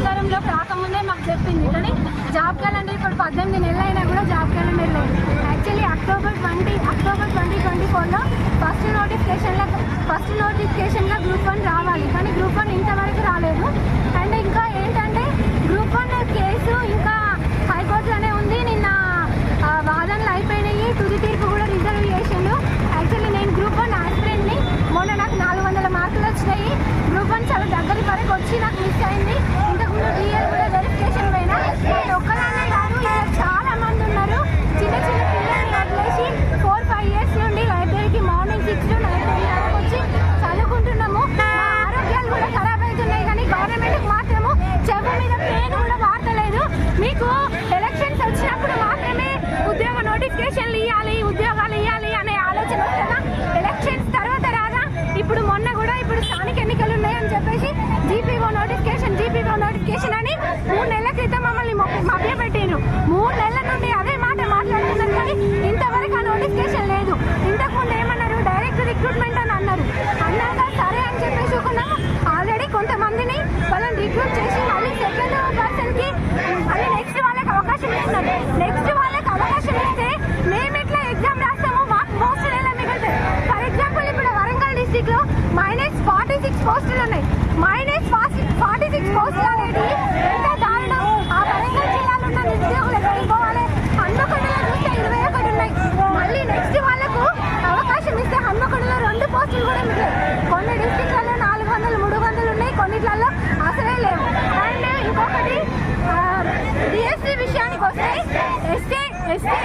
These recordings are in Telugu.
అధికారంలోకి రాకముందే మాకు చెప్పింది. కానీ జాబ్ క్యాలెండర్ ఇప్పుడు పద్దెనిమిది నెలలు అయినా కూడా జాబ్ క్యాలెండర్ లేదు actually October twenty October twenty twenty ఫోర్లో ఫస్ట్ నోటిఫికేషన్లో ఫస్ట్ నోటిఫికేషన్గా గ్రూప్ వన్ రావాలి. కానీ గ్రూప్ వన్ ఇంతవరకు రాలేదు. జీపీఓ నోటిఫికేషన్ జీపీఓ నోటిఫికేషన్ అని మూడు నెలల క్రితం మమ్మల్ని మభ్య పెట్టారు మూడు నెలల నుండి అదే మాట మాట్లాడుతున్నారు కానీ ఇంతవరకు ఆ నోటిఫికేషన్ లేదు. ఇంతకుముందు ఏమన్నారు? డైరెక్ట్ రిక్రూట్మెంట్ అని అన్నారు. అన్నాక సరే అని చెప్పేసి ఆల్రెడీ కొంతమందిని వాళ్ళని రిక్రూట్ చేసి మళ్ళీ సెకండ్ పర్సన్కి మళ్ళీ నెక్స్ట్ వాళ్ళకి అవకాశం ఇస్తున్నారు నెక్స్ట్ వాళ్ళకి అవకాశం ఇస్తే మేము ఎట్లా ఎగ్జామ్ రాస్తామో మాకు పోస్టులు ఎలా మిగులుతాయి ఫర్ ఎగ్జాంపుల్ ఇప్పుడు వరంగల్ డిస్టిక్లో మైనస్ ఫార్టీ సిక్స్ పోస్టులు ఉన్నాయి మైనస్ ఫార్టీ సిక్స్ పోస్టులు అనేది ఎంత దారుణం. ఆ వరంగల్ జిల్లాలో ఉన్న నిరుద్యోగులు ఎక్కడికి పోవాలి? హన్మకొండలో చూస్తే ఇరవై ఒకటి ఉన్నాయి. మళ్ళీ నెక్స్ట్ వాళ్ళకు అవకాశం ఇస్తే హన్మకొండలో రెండు పోస్టులు కూడా మిగిలాయి కొన్ని డిస్టిక్లలో నాలుగు వందలు మూడు వందలు ఉన్నాయి. కొన్నిట్లలో అసలే లేవు. అండ్ ఇంకొకటి డిఎస్సీ విషయానికి వస్తే ఎస్ఏ ఎస్ఏ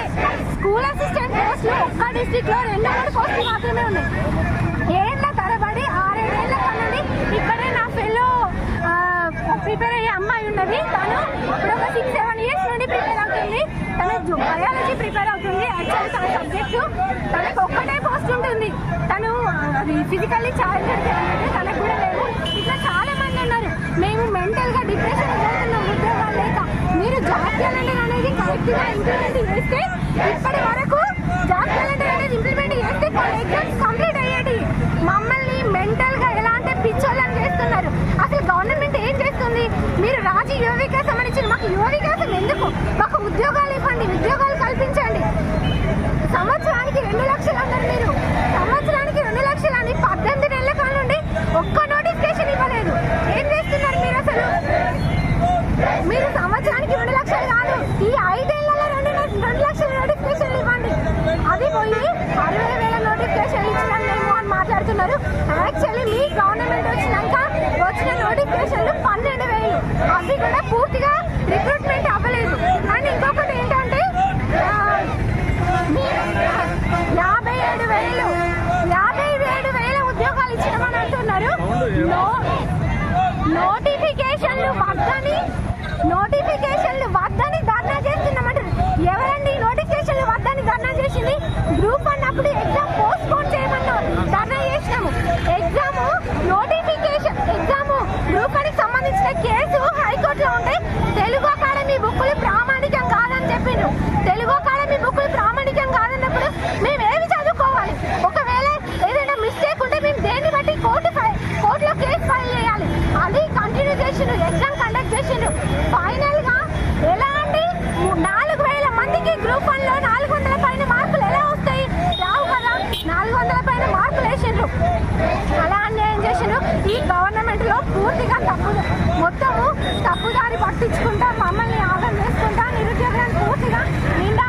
స్కూల్ అసిస్టెంట్ పోస్టులు ఒక్క డిస్టిక్లో రెండు మూడు పోస్టులు మాత్రమే ఉన్నాయి. ఏళ్ళ తరబడి ఆరేడేళ్ళ కన్నది ఇక్కడే నా ప్రిపేర్ అయ్యే అమ్మాయి ఉన్నది. తను ఇప్పుడు ఒక సిక్స్ సెవెన్ ఇయర్స్ నుండి ప్రిపేర్ అవుతుంది. తను బయాలజీ ప్రిపేర్ అవుతుంది. యాక్చువల్లీ తన సబ్జెక్టు తనకు ఒక్కటే పోస్ట్ ఉంటుంది. తను అది ఫిజికల్లీ ఛాలెంజ్ తనకు కూడా లేదు ఇట్లా చాలా మంది ఉన్నారు. మేము మెంటల్గా డిప్రెషన్ పోతున్నాం ఉద్యోగాలు లేక మీరు జాబ్ క్యాలెండర్ అనేది కరెక్ట్గా ఇంప్లిమెంట్ చేస్తే ఇప్పటి వరకు జాబ్ క్యాలెండర్ అనేది ఇంప్లిమెంట్ చేస్తే కొన్ని ఎగ్జామ్స్ కంప్లీట్ అయ్యేది మమ్మల్ని మెంటల్గా ఎలా అంటే పిచ్చోళ్ళని చేస్తున్నారు అసలు గవర్నమెంట్ ఏం చేస్తుంది మీరు రాజీ యువ వికాసం అని ఇచ్చిన మాకు యువ వికాసం ఎందుకు? మాకు ఉద్యోగాలు ఇవ్వండి ఉద్యోగాలు కల్పించండి. సంవత్సరానికి రెండు లక్షలు అన్నారు మీరు. సంవత్సరానికి రెండు లక్షలు అని పద్దెనిమిది నెలల కాలం నుండి ఒక్క నోటిఫికేషన్ ఇవ్వలేదు. ఏం చేస్తున్నారు మీరు అసలు? మీరు సంవత్సరానికి రెండు లక్షలు కాదు ఈ ఐదేళ్ళలో రెండు రెండు లక్షల నోటిఫికేషన్లు ఇవ్వండి. అది పోయి అరవై వేల నోటిఫికేషన్లు ఇచ్చినాం మేము అని మాట్లాడుతున్నారు యాక్చువల్లీ మీ గవర్నమెంట్ వచ్చినాక వచ్చిన నోటిఫికేషన్లు పన్నెండు వేలు అవి కూడా పూర్తిగా రిక్రూట్మెంట్ అవ్వలేదు అండ్ ఇంకొకటి ఏంటంటే ఆ, మీ- యాభై ఏడు వేలు యాభై ఏడు వేల ఉద్యోగాలు ఇచ్చినామని అంటున్నారు నో నోటిఫికేషన్లు వద్దని నోటిఫికేషన్లు వద్దని ధర్నా చేస్తున్నామంటారు ఎవరండి నోటిఫికేషన్లు వద్దని ధర్నా చేసింది? గ్రూప్ తప్పు మొత్తము తప్పుదారి పట్టించుకుంటా మమ్మల్ని ఆగం చేసుకుంటా నిరుద్యోగులను పూర్తిగా నిండా